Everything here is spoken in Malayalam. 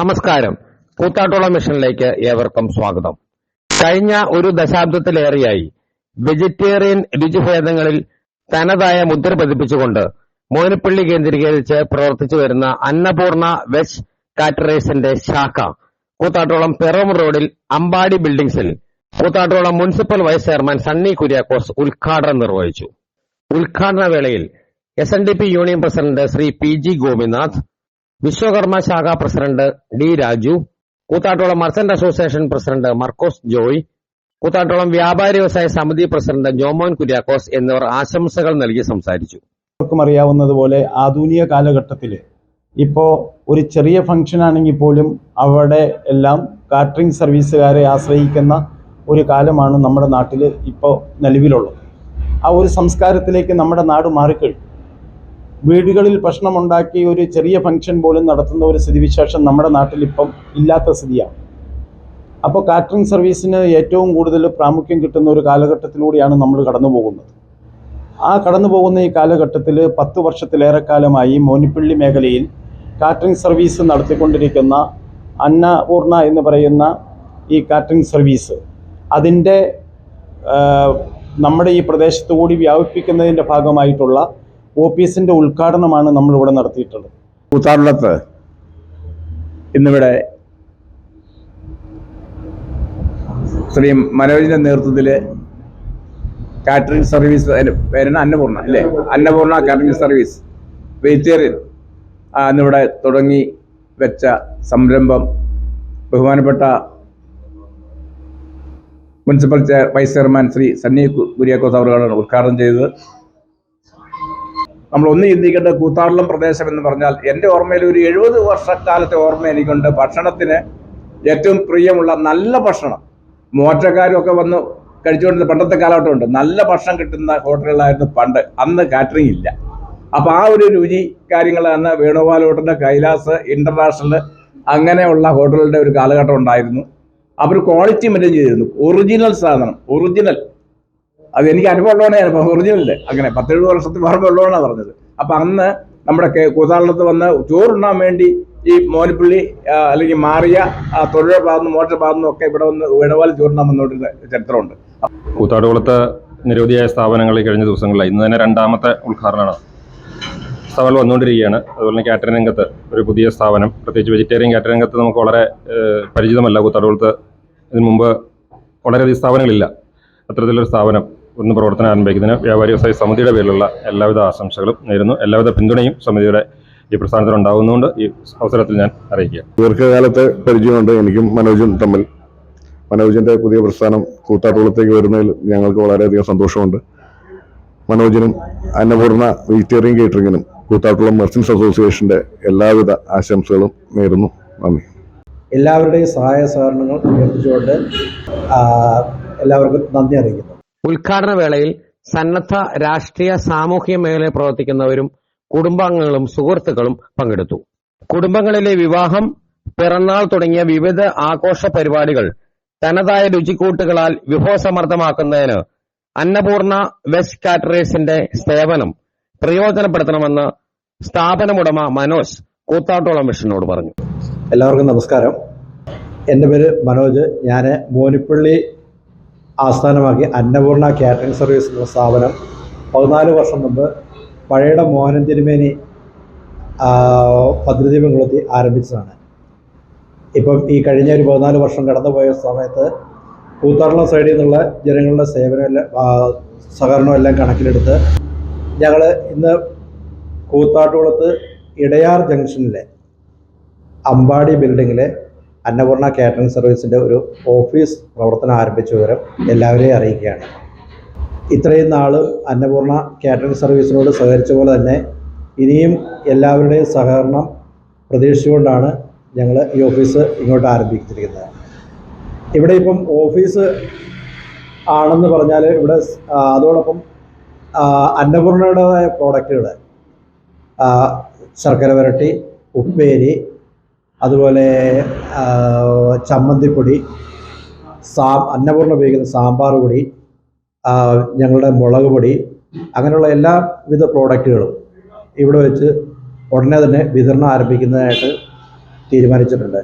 നമസ്കാരം. കൂത്താട്ടോള മിഷനിലേക്ക് ഏവർക്കും സ്വാഗതം. കഴിഞ്ഞ ഒരു ദശാബ്ദത്തിലേറെയായി വെജിറ്റേറിയൻ രുചിഭേദങ്ങളിൽ തനതായ മുദ്ര പതിപ്പിച്ചുകൊണ്ട് മോനപ്പള്ളി കേന്ദ്രീകരിച്ച് പ്രവർത്തിച്ചു വരുന്ന അന്നപൂർണ വെജ് കാറ്ററേഴ്സിന്റെ ശാഖ കൂത്താട്ടോളം പെറോം റോഡിൽ Ambadi ബിൽഡിംഗ്സിൽ Koothattukulam municipal vice chairman Sunny Kuriakose ഉദ്ഘാടനം നിർവഹിച്ചു. ഉദ്ഘാടന വേളയിൽ S N D P union president Shri P G Gopinath Vishwakarma ശാഖ president D Raju Koothattukulam merchant association president Markose Joy Koothattukulam വ്യാപാരി വ്യവസായ സമിതി പ്രസിഡന്റ് ജോമോൻ കുര്യാക്കോസ് എന്നിവർ ആശംസകൾ നൽകി സംസാരിച്ചു. അറിയാവുന്നതുപോലെ ആധുനിക കാലഘട്ടത്തിൽ ഇപ്പോ ഒരു ചെറിയ ഫംഗ്ഷൻ ആണെങ്കിൽ പോലും അവിടെ എല്ലാം കാറ്ററിംഗ് സർവീസുകാരെ ആശ്രയിക്കുന്ന ഒരു കാലമാണ് നമ്മുടെ നാട്ടിൽ ഇപ്പോൾ നിലവിലുള്ളത്. ആ ഒരു സംസ്കാരത്തിലേക്ക് നമ്മുടെ നാട് മാറിക്കഴിഞ്ഞു. വീടുകളിൽ ഭക്ഷണമുണ്ടാക്കി ഒരു ചെറിയ ഫംഗ്ഷൻ പോലും നടത്തുന്ന ഒരു സ്ഥിതിവിശേഷം നമ്മുടെ നാട്ടിൽ ഇപ്പം ഇല്ലാത്ത സ്ഥിതിയാണ്. അപ്പോൾ കാറ്ററിംഗ് സർവീസിന് ഏറ്റവും കൂടുതൽ പ്രാമുഖ്യം കിട്ടുന്ന ഒരു കാലഘട്ടത്തിലൂടെയാണ് നമ്മൾ കടന്നു പോകുന്നത് ആ കടന്നു പോകുന്ന ഈ കാലഘട്ടത്തിൽ പത്ത് വർഷത്തിലേറെ കാലമായി മോനിപ്പള്ളി മേഖലയിൽ കാറ്ററിംഗ് സർവീസ് നടത്തിക്കൊണ്ടിരിക്കുന്ന അന്നപൂർണ എന്ന് പറയുന്ന ഈ കാറ്ററിംഗ് സർവീസ് അതിന്റെ നമ്മുടെ ഈ പ്രദേശത്തുകൂടി വ്യാപിപ്പിക്കുന്നതിന്റെ ഭാഗമായിട്ടുള്ള ഓഫീസിന്റെ ഉദ്ഘാടനമാണ് നമ്മളിവിടെ നടത്തിയിട്ടുള്ളത്. കൂത്താറുള്ളത്ത് ഇന്നിവിടെ ശ്രീ മനോജിന്റെ നേതൃത്വത്തിൽ കാറ്ററിംഗ് സർവീസ് പേരാണ് അന്നപൂർണ അല്ലേ? Annapurna catering service. വെജിറ്റേറിയൻ. അന്നിവിടെ തുടങ്ങി വെച്ച സംരംഭം ബഹുമാനപ്പെട്ട municipal vice chairman Shri Sunny കു- കുര്യാക്കോസ് അവറുകളാണ് ഉദ്ഘാടനം ചെയ്തത്. നമ്മൾ ഒന്ന് ചിന്തിക്കേണ്ട കൂത്താടലം പ്രദേശം എന്ന് പറഞ്ഞാൽ എന്റെ ഓർമ്മയിൽ ഒരു എഴുപത് വർഷക്കാലത്തെ ഓർമ്മ എനിക്കുണ്ട്. ഭക്ഷണത്തിന് ഏറ്റവും പ്രിയമുള്ള നല്ല ഭക്ഷണം. മോറ്റക്കാരും ഒക്കെ വന്ന് കഴിച്ചുകൊണ്ടിരുന്ന പണ്ടത്തെ കാലഘട്ടമുണ്ട്. നല്ല ഭക്ഷണം കിട്ടുന്ന ഹോട്ടലുകളായിരുന്നു പണ്ട്. അന്ന് കാറ്ററിംഗ് ഇല്ല. അപ്പോൾ ആ ഒരു രുചി കാര്യങ്ങൾ അന്ന് വേണുഗോപാൽ ഹോട്ടലിന്റെ കൈലാസ് ഇന്റർനാഷണൽ അങ്ങനെയുള്ള ഹോട്ടലുകളുടെ ഒരു കാലഘട്ടം ഉണ്ടായിരുന്നു. അവർ ക്വാളിറ്റി മെയിന്റെയിൻ ചെയ്തിരുന്നു. ഒറിജിനൽ സാധനം ഒറിജിനൽ അത് എനിക്ക് അനുഭവം ഉള്ളതാണ് അനുഭവം ഒറിജിനൽ അങ്ങനെ പത്തേഴ് വർഷത്തിന് ഓർമ്മ ഉള്ളതാണ് പറഞ്ഞത്. അപ്പൊ അന്ന് നമ്മുടെ കൂത്താളത്ത് വന്ന് ചോറുണ്ണാൻ വേണ്ടി ഈ മോനിപ്പള്ളി അല്ലെങ്കിൽ മാറിയ തൊഴിലുടെ ഭാഗത്ത് ഭാഗത്തുനിന്ന് മോട്ടർ ഭാഗത്തുനിന്നും ഒക്കെ ഇവിടെ വന്ന് ഇടപാട് ചോറുണ്ണാൻ വന്നുകൊണ്ടിരുന്ന ചരിത്രമുണ്ട്. കൂത്താടുകുളത്ത് നിരവധിയായ സ്ഥാപനങ്ങൾ ഈ കഴിഞ്ഞ ദിവസങ്ങളിലായി. ഇന്ന് തന്നെ രണ്ടാമത്തെ ഉദ്ഘാടനമാണ്. സ്ഥാപനം വന്നുകൊണ്ടിരിക്കുകയാണ്. അതുപോലെ തന്നെ കാറ്ററിംഗ് രംഗത്ത് ഒരു പുതിയ സ്ഥാപനം. പ്രത്യേകിച്ച് വെജിറ്റേറിയൻ കാറ്ററിംഗ് രംഗത്ത് നമുക്ക് വളരെ പരിചിതമല്ല കൂത്താടുകുളത്ത്. ഇതിനു മുമ്പ് വളരെയധികം സ്ഥാപനങ്ങളില്ല. അത്തരത്തിലൊരു സ്ഥാപനം ഒന്ന് പ്രവർത്തനം ആരംഭിക്കുന്നതിന് വ്യാപാരി വ്യവസായ സമിതിയുടെ പേരിലുള്ള എല്ലാവിധ ആശംസകളും നേരുന്നു. എല്ലാവിധ പിന്തുണയും സമിതിയുടെ ഈ പ്രസ്ഥാനത്തിൽ ഉണ്ടാകുന്നതുകൊണ്ട് ഈ അവസരത്തിൽ ഞാൻ അറിയിക്കുക. ദീർഘകാലത്തെ പരിചയമുണ്ട് എനിക്കും മനോജും തമ്മിൽ. മനോജിന്റെ പുതിയ പ്രസ്ഥാനം കൂത്താട്ടുകുളത്തേക്ക് വരുന്നതിൽ ഞങ്ങൾക്ക് വളരെയധികം സന്തോഷമുണ്ട്. മനോജിനും അന്നപൂർണ വെജിറ്റേറിയൻ കേറ്ററിങ്ങിനും കൂത്താട്ടുകുളം മെർച്ചൻസ് അസോസിയേഷന്റെ എല്ലാവിധ ആശംസകളും നേരുന്നു. നന്ദി. എല്ലാവരുടെയും സഹായ സഹകരണങ്ങൾ അഭ്യർത്ഥിച്ചുകൊണ്ട് എല്ലാവർക്കും നന്ദി അറിയിക്കുന്നു. ഉദ്ഘാടന വേളയിൽ സന്നദ്ധ രാഷ്ട്രീയ സാമൂഹ്യ മേഖലയിൽ പ്രവർത്തിക്കുന്നവരും കുടുംബാംഗങ്ങളും സുഹൃത്തുക്കളും പങ്കെടുത്തു. കുടുംബങ്ങളിലെ വിവാഹം പിറന്നാൾ തുടങ്ങിയ വിവിധ ആഘോഷ പരിപാടികൾ തനതായ രുചിക്കൂട്ടുകളാൽ വിഭവസമർത്ഥമാക്കുന്നതിന് അന്നപൂർണ വെസ്റ്റ് കാറ്ററേഴ്സിന്റെ സേവനം പ്രയോജനപ്പെടുത്തണമെന്ന് സ്ഥാപനമുടമ മനോജ് കൂത്താട്ടോളം മിഷനോട് പറഞ്ഞു. എല്ലാവർക്കും നമസ്കാരം. എന്റെ പേര് മനോജ്. ഞാൻ മോനിപ്പള്ളി ആസ്ഥാനമാക്കി അന്നപൂർണ കാറ്ററിംഗ് സർവീസ് എന്ന സ്ഥാപനം. പതിനാല് വർഷം മുമ്പ് പഴയുടെ മോഹനൻ തിരുമേനി ഭദ്രദീപം കൊളുത്തി ആരംഭിച്ചതാണ്. ഇപ്പം ഈ കഴിഞ്ഞ ഒരു പതിനാല് വർഷം കടന്നുപോയ സമയത്ത് കൂത്താറുള്ള സൈഡിൽ നിന്നുള്ള ജനങ്ങളുടെ സേവനം എല്ലാം സഹകരണം എല്ലാം കണക്കിലെടുത്ത് ഞങ്ങൾ ഇന്ന് കൂത്താട്ടുകുളത്ത് ഇടയാർ ജംഗ്ഷനിലെ അമ്പാടി ബിൽഡിങ്ങിലെ അന്നപൂർണ കാറ്ററിംഗ് സർവീസിന്റെ ഒരു ഓഫീസ് പ്രവർത്തനം ആരംഭിച്ച വിവരം എല്ലാവരെയും അറിയിക്കുകയാണ്. ഇത്രയും നാൾ അന്നപൂർണ കാറ്ററിംഗ് സർവീസിനോട് സഹകരിച്ച പോലെ തന്നെ ഇനിയും എല്ലാവരുടെയും സഹകരണം പ്രതീക്ഷിച്ചുകൊണ്ടാണ് ഞങ്ങൾ ഈ ഓഫീസ് ഇങ്ങോട്ട് ആരംഭിച്ചിരിക്കുന്നത്. ഇവിടെ ഇപ്പം ഓഫീസ് ആണെന്ന് പറഞ്ഞാൽ ഇവിടെ അതോടൊപ്പം അന്നപൂർണയുടേതായ പ്രോഡക്റ്റുകൾ ശർക്കര വരട്ടി ഉപ്പേരി അതുപോലെ ചമ്മന്തിപ്പൊടി സാ അന്നപൂർണ ഉപയോഗിക്കുന്ന സാമ്പാർ പൊടി ഞങ്ങളുടെ മുളക് പൊടി അങ്ങനെയുള്ള എല്ലാവിധ പ്രോഡക്റ്റുകളും ഇവിടെ വെച്ച് ഉടനെ തന്നെ വിതരണം ആരംഭിക്കുന്നതായിട്ട് തീരുമാനിച്ചിട്ടുണ്ട്.